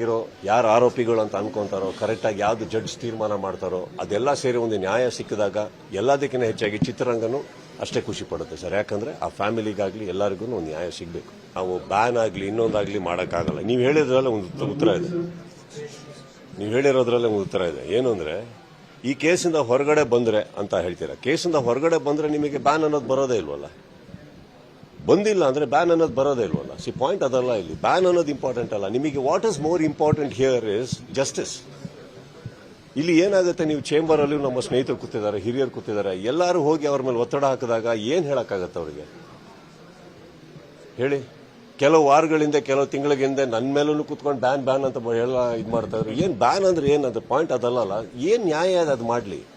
ಇರೋ ಯಾರು ಆರೋಪಿಗಳು ಅಂತ ಅನ್ಕೊಂತಾರೋ ಕರೆಕ್ಟಾಗಿ ಯಾವ್ದು ಜಡ್ಜ್ ತೀರ್ಮಾನ ಮಾಡ್ತಾರೋ, ಅದೆಲ್ಲ ಸೇರಿ ಒಂದು ನ್ಯಾಯ ಸಿಕ್ಕಿದಾಗ ಎಲ್ಲದಕ್ಕಿಂತ ಹೆಚ್ಚಾಗಿ ಚಿತ್ರರಂಗನು ಅಷ್ಟೇ ಖುಷಿ ಪಡುತ್ತೆ ಸರ್. ಯಾಕಂದ್ರೆ ಆ ಫ್ಯಾಮಿಲಿಗಾಗ್ಲಿ ಎಲ್ಲರಿಗೂ ಒಂದು ನ್ಯಾಯ ಸಿಗಬೇಕು. ನಾವು ಬ್ಯಾನ್ ಆಗಲಿ, ಇನ್ನೊಂದಾಗ್ಲಿ ಮಾಡೋಕ್ಕಾಗಲ್ಲ. ನೀವು ಹೇಳಿದ್ರಲ್ಲ ಒಂದು ಉತ್ತರ ಇದೆ. ನೀವು ಹೇಳಿರೋದ್ರಲ್ಲೇ ಒಂದು ಉತ್ತರ ಇದೆ. ಏನು ಅಂದ್ರೆ, ಈ ಕೇಸಿಂದ ಹೊರಗಡೆ ಬಂದ್ರೆ ಅಂತ ಹೇಳ್ತೀರಾ? ಕೇಸಿಂದ ಹೊರಗಡೆ ಬಂದ್ರೆ ನಿಮಗೆ ಬ್ಯಾನ್ ಅನ್ನೋದು ಬರೋದೇ ಇಲ್ವಲ್ಲ? ಬಂದಿಲ್ಲ ಅಂದ್ರೆ ಬ್ಯಾನ್ ಅನ್ನೋದು ಬರೋದೇ ಇಲ್ವಲ್ಲ? ಸಿ ಪಾಯಿಂಟ್ ಅದಲ್ಲ ಇಲ್ಲಿ. ಬ್ಯಾನ್ ಅನ್ನೋದು ಇಂಪಾರ್ಟೆಂಟ್ ಅಲ್ಲ. ನಿಮಗೆ what is more important here is justice ಇಲ್ಲಿ ಏನಾಗುತ್ತೆ? ನೀವು ಚೇಂಬರ್ ಅಲ್ಲಿ ನಮ್ಮ ಸ್ನೇಹಿತರು ಕೂತಿದ್ದಾರೆ, ಹಿರಿಯರು ಕೂತಿದ್ದಾರೆ. ಎಲ್ಲರೂ ಹೋಗಿ ಅವ್ರ ಮೇಲೆ ಒತ್ತಡ ಹಾಕಿದಾಗ ಏನ್ ಹೇಳಕ್ಕಾಗತ್ತೆ ಅವರಿಗೆ? ಹೇಳಿ. ಕೆಲವು ವಾರಗಳಿಂದ, ಕೆಲವು ತಿಂಗಳಿಗಿಂದ ನನ್ನ ಮೇಲೂ ಕೂತ್ಕೊಂಡು ಬ್ಯಾನ್ ಬ್ಯಾನ್ ಅಂತ ಎಲ್ಲ ಇದು ಮಾಡ್ತಾ ಇದ್ರು. ಏನ್ ಬ್ಯಾನ್ ಅಂದ್ರೆ ಏನ್? ಅದು ಪಾಯಿಂಟ್ ಅದಲ್ಲ ಏನ್ ನ್ಯಾಯ ಅದು ಮಾಡ್ಲಿ?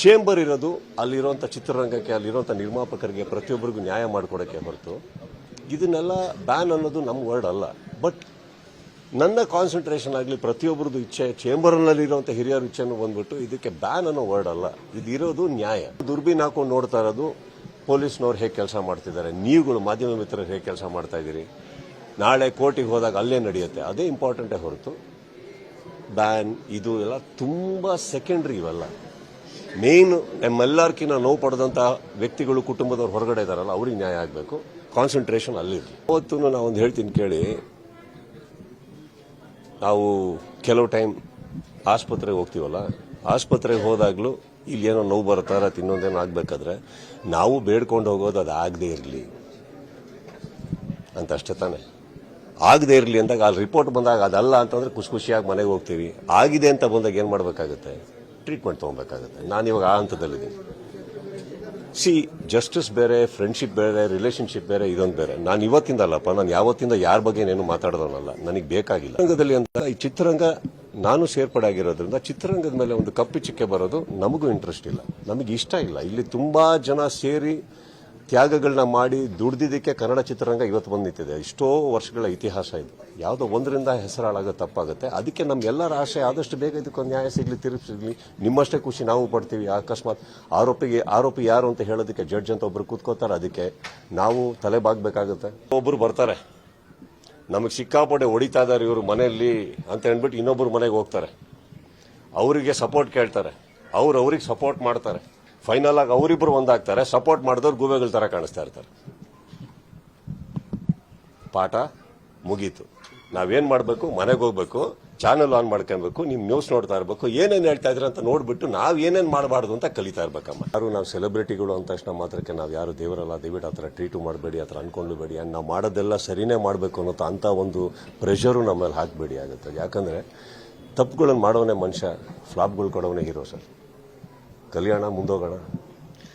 ಚೇಂಬರ್ ಇರೋದು, ಅಲ್ಲಿರುವಂಥ ಚಿತ್ರರಂಗಕ್ಕೆ, ಅಲ್ಲಿರುವಂಥ ನಿರ್ಮಾಪಕರಿಗೆ ಪ್ರತಿಯೊಬ್ಬರಿಗೂ ನ್ಯಾಯ ಮಾಡಿಕೊಡೋಕ್ಕೆ ಹೊರತು, ಇದನ್ನೆಲ್ಲ ಬ್ಯಾನ್ ಅನ್ನೋದು ನಮ್ಮ ವರ್ಡ್ ಅಲ್ಲ. ಬಟ್ ನನ್ನ ಕಾನ್ಸಂಟ್ರೇಷನ್ ಆಗಲಿ ಪ್ರತಿಯೊಬ್ಬರದ್ದು ಇಚ್ಛೆ, ಚೇಂಬರ್ನಲ್ಲಿರುವಂಥ ಹಿರಿಯರ ಇಚ್ಛೆನೂ ಬಂದ್ಬಿಟ್ಟು ಇದಕ್ಕೆ ಬ್ಯಾನ್ ಅನ್ನೋ ವರ್ಡ್ ಅಲ್ಲ. ಇದು ಇರೋದು ನ್ಯಾಯ. ದುರ್ಬೀನ್ ಹಾಕೊಂಡು ನೋಡ್ತಾ ಇರೋದು ಪೊಲೀಸ್ನವ್ರು ಹೇಗೆ ಕೆಲಸ ಮಾಡ್ತಿದ್ದಾರೆ. ನೀವುಗಳು ಮಾಧ್ಯಮ ಮಿತ್ರರು ಹೇಗೆ ಕೆಲಸ ಮಾಡ್ತಾ ಇದ್ದೀರಿ. ನಾಳೆ ಕೋರ್ಟಿಗೆ ಹೋದಾಗ ಅಲ್ಲೇ ನಡೆಯುತ್ತೆ. ಅದೇ ಇಂಪಾರ್ಟೆಂಟೇ ಹೊರತು. ಬ್ಯಾನ್, ಇದು ಎಲ್ಲ ತುಂಬ ಸೆಕೆಂಡ್ರಿ ಇವೆಲ್ಲ. ಮೇನ್ ನಮ್ಮೆಲ್ಲರ್ಕಿನ್ನ ನೋವು ಪಡೆದಂತ ವ್ಯಕ್ತಿಗಳು ಕುಟುಂಬದವ್ರು ಹೊರಗಡೆ ಇದಾರಲ್ಲ, ಅವ್ರಿಗೆ ನ್ಯಾಯ ಆಗಬೇಕು. ಕಾನ್ಸಂಟ್ರೇಷನ್ ಅಲ್ಲಿರಲಿ ಅವತ್ತು ನಾವೊಂದು ಹೇಳ್ತೀನಿ ಕೇಳಿ. ನಾವು ಕೆಲವು ಟೈಮ್ ಆಸ್ಪತ್ರೆಗೆ ಹೋಗ್ತೀವಲ್ಲ, ಆಸ್ಪತ್ರೆಗೆ ಹೋದಾಗಲೂ ಇಲ್ಲಿ ಏನೋ ನೋವು ಬರ್ತಾರ ಇನ್ನೊಂದೇನೋ ಆಗಬೇಕಾದ್ರೆ ನಾವು ಬೇಡ್ಕೊಂಡು ಹೋಗೋದು ಅದು ಆಗದೇ ಇರಲಿ. ಅಂತ ಅಷ್ಟೇ ತಾನೆ. ಆಗದೆ ಇರಲಿ ಅಂದಾಗ ಅಲ್ಲಿ ರಿಪೋರ್ಟ್ ಬಂದಾಗ ಅದಲ್ಲ ಅಂತಂದ್ರೆ ಖುಷಿ ಖುಷಿಯಾಗಿ ಮನೆಗೆ ಹೋಗ್ತೀವಿ. ಆಗಿದೆ ಅಂತ ಬಂದಾಗ ಏನು ಮಾಡಬೇಕಾಗುತ್ತೆ? ಟ್ರೀಟ್ಮೆಂಟ್ ತೊಗೊಬೇಕಾಗುತ್ತೆ. ನಾನು ಇವಾಗ ಆ ಹಂತದಲ್ಲಿದ್ದೀನಿ. ಸಿ ಜಸ್ಟಿಸ್ ಬೇರೆ ಫ್ರೆಂಡ್ಶಿಪ್ ಬೇರೆ ರಿಲೇಷನ್ಶಿಪ್ ಬೇರೆ, ಇದೊಂದು ಬೇರೆ. ನಾನು ಇವತ್ತಿಂದ ಅಲ್ಲಪ್ಪ, ನಾನು ಯಾವತ್ತಿಂದ ಯಾರ ಬಗ್ಗೆ ಏನು ಮಾತಾಡೋದನ್ನಲ್ಲ. ನನಗೆ ಬೇಕಾಗಿಲ್ಲ. ರಂಗದಲ್ಲಿ ಅಂತ ಈ ಚಿತ್ರರಂಗ ನಾನು ಸೇರ್ಪಡೆ ಆಗಿರೋದ್ರಿಂದ ಚಿತ್ರರಂಗದ ಮೇಲೆ ಒಂದು ಕಪ್ಪಿ ಚಿಕ್ಕೆ ಬರೋದು ನಮಗೂ ಇಂಟ್ರೆಸ್ಟ್ ಇಲ್ಲ. ನಮಗೆ ಇಷ್ಟ ಇಲ್ಲ. ಇಲ್ಲಿ ತುಂಬಾ ಜನ ಸೇರಿ ತ್ಯಾಗಗಳನ್ನ ಮಾಡಿ ದುಡ್ದಿದ್ದಕ್ಕೆ ಕನ್ನಡ ಚಿತ್ರರಂಗ ಇವತ್ತು ಬಂದು ನಿಂತಿದೆ ಎಷ್ಟೋ ವರ್ಷಗಳ ಇತಿಹಾಸ ಇದು. ಯಾವುದೋ ಒಂದರಿಂದ ಹೆಸರಾಳಾಗ ತಪ್ಪಾಗುತ್ತೆ. ಅದಕ್ಕೆ ನಮ್ಗೆಲ್ಲರ ಆಶೆ ಆದಷ್ಟು ಬೇಗ ಇದಕ್ಕೊಂದು ನ್ಯಾಯ ಸಿಗಲಿ ತಿರುಗಿಸಿರ್ಲಿ ನಿಮ್ಮಷ್ಟೇ ಖುಷಿ ನಾವು ಪಡ್ತೀವಿ. ಅಕಸ್ಮಾತ್ ಆರೋಪಿಗೆ, ಆರೋಪಿ ಯಾರು ಅಂತ ಹೇಳೋದಕ್ಕೆ ಜಡ್ಜ್ ಅಂತ ಒಬ್ರು ಕೂತ್ಕೋತಾರೆ. ಅದಕ್ಕೆ ನಾವು ತಲೆ ಬಾಗಬೇಕಾಗುತ್ತೆ ಒಬ್ಬರು ಬರ್ತಾರೆ. ನಮಗೆ ಸಿಕ್ಕಾಪಟ್ಟೆ ಹೊಡಿತಾ ಇದ್ದಾರೆ ಇವರು ಮನೆಯಲ್ಲಿ ಅಂತ ಹೇಳ್ಬಿಟ್ಟು ಇನ್ನೊಬ್ಬರು ಮನೆಗೆ ಹೋಗ್ತಾರೆ. ಅವರಿಗೆ ಸಪೋರ್ಟ್ ಕೇಳ್ತಾರೆ. ಅವ್ರು ಅವ್ರಿಗೆ ಸಪೋರ್ಟ್ ಮಾಡ್ತಾರೆ. ಫೈನಲ್ ಆಗಿ ಅವರಿಬ್ರು ಒಂದಾಗ್ತಾರೆ ಸಪೋರ್ಟ್ ಮಾಡಿದವ್ರು ಗೂಬೆಗಳ ತರ ಕಾಣಿಸ್ತಾ ಇರ್ತಾರೆ. ಪಾಠ ಮುಗೀತು. ನಾವೇನ್ ಮಾಡಬೇಕು? ಮನೆಗೆ ಹೋಗ್ಬೇಕು ಚಾನೆಲ್ ಆನ್ ಮಾಡ್ಕೊಬೇಕು, ನಿಮ್ ನ್ಯೂಸ್ ನೋಡ್ತಾ ಇರಬೇಕು, ಏನೇನ್ ಹೇಳ್ತಾ ಇದ್ರ ಅಂತ ನೋಡ್ಬಿಟ್ಟು ನಾವು ಏನೇನ್ ಮಾಡಬಾರ್ದು ಅಂತ ಕಲಿತಾ ಇರ್ಬೇಕಮ್ಮ. ಯಾರು ನಾವು ಸೆಲೆಬ್ರಿಟಿಗಳು ಅಂದ ತಕ್ಷಣ ಮಾತ್ರಕ್ಕೆ ನಾವು ಯಾರು ದೇವರಲ್ಲ, ದಯವಿಟ್ಟು ಆ ಟ್ರೀಟು ಮಾಡಬೇಡಿ, ಆ ಥರ ಅನ್ಕೊಂಡ್ಬೇಡಿ ಅಂಡ್ ನಾವು ಮಾಡೋದೆಲ್ಲ ಸರಿನೇ ಮಾಡಬೇಕು ಅನ್ನೋದು ಅಂತ ಒಂದು ಪ್ರೆಷರು ನಮ್ಮಲ್ಲಿ ಹಾಕಬೇಡಿ ಆಗುತ್ತೆ. ಯಾಕಂದ್ರೆ ತಪ್ಪುಗಳನ್ನು ಮಾಡೋನೇ ಮನುಷ್ಯ ಫ್ಲಾಪ್ಗಳು ಕೊಡೋನೇ ಹೀರೋ ಸರ್. ಕಲ್ಯಾಣ ಮುಂದೋಗೋಣ